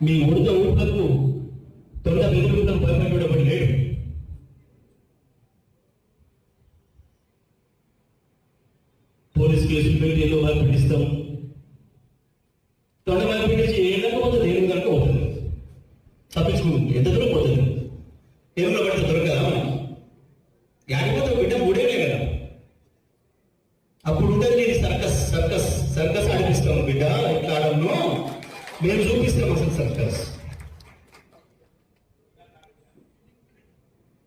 మీ ఉడత ఊపులకు తొండ బెదిరింపులకు భయపడబడి లేడు పోలీస్ కేసులు పెట్టి ఏదో భయపెట్టిస్తాం తొండ భయపెట్టించి ఏళ్ళకపోతే దేవుని కనుక పోతుంది తప్పించుకుంటుంది. ఎంత దూరం పోతుంది? దేవులో పడితే మేము చూపిస్తాం అసలు సర్కస్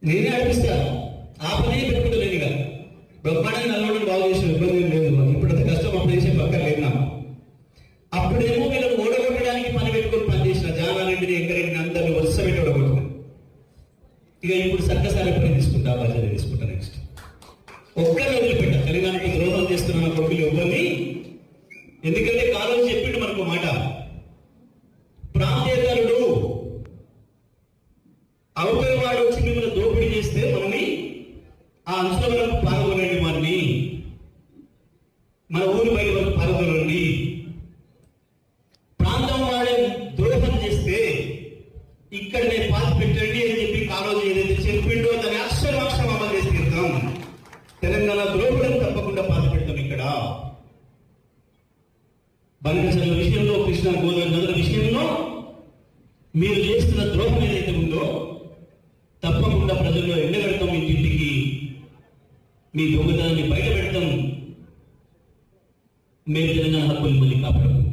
నేనే అనిపిస్తా ఆ పని పెట్టుకుంటలేను ఇక. బ్రహ్మాండంగా నల్లవడం బాగు చేసిన ఇబ్బంది లేదు ఇప్పుడు అంత కష్టం అప్పుడు చేసే పక్క లేదు నాకు అప్పుడేమో వీళ్ళని ఓడగొట్టడానికి పని పెట్టుకొని పనిచేసిన జానారెడ్డిని ఎంకరెడ్డిని అందరిని వరుస పెట్టి ఓడగొట్టిన. ఇక ఇప్పుడు సర్కస్ ఆడే తీసుకుంటా బాధ్యత తీసుకుంటా నెక్స్ట్ ఒక్కరిని వదిలిపెట్ట. తెలంగాణకు ద్రోహం చేస్తున్న కొడుకులు ఎవరిని? ఎందుకంటే కాలం అవతల వాడు వచ్చి మిమ్మల్ని దోపిడీ చేస్తే మనని ఆ అంశంలో పాల్గొనండి మనని మన ఊరి పైన వరకు పాల్గొనండి. ప్రాంతం వాడే ద్రోహం చేస్తే ఇక్కడనే పాతి పెట్టండి అని చెప్పి కాలేజీ ఏదైతే చెప్పిండో దాన్ని అక్షరాక్షరం అమలు చేసి తీరుతాం. తెలంగాణ ద్రోహులను తప్పకుండా పాతి పెడతాం ఇక్కడ. బంగాచల విషయంలో కృష్ణ గోదావరి నదుల విషయంలో మీరు చేస్తున్న ద్రోహం ఏదైతే ఉందో తప్పకుండా ఎండగడతాం ఇంటింటికి మీ దొంగతనాన్ని బయట పెడతాం. మేము తెలంగాణ హక్కులు మళ్ళీ కాపాడతాం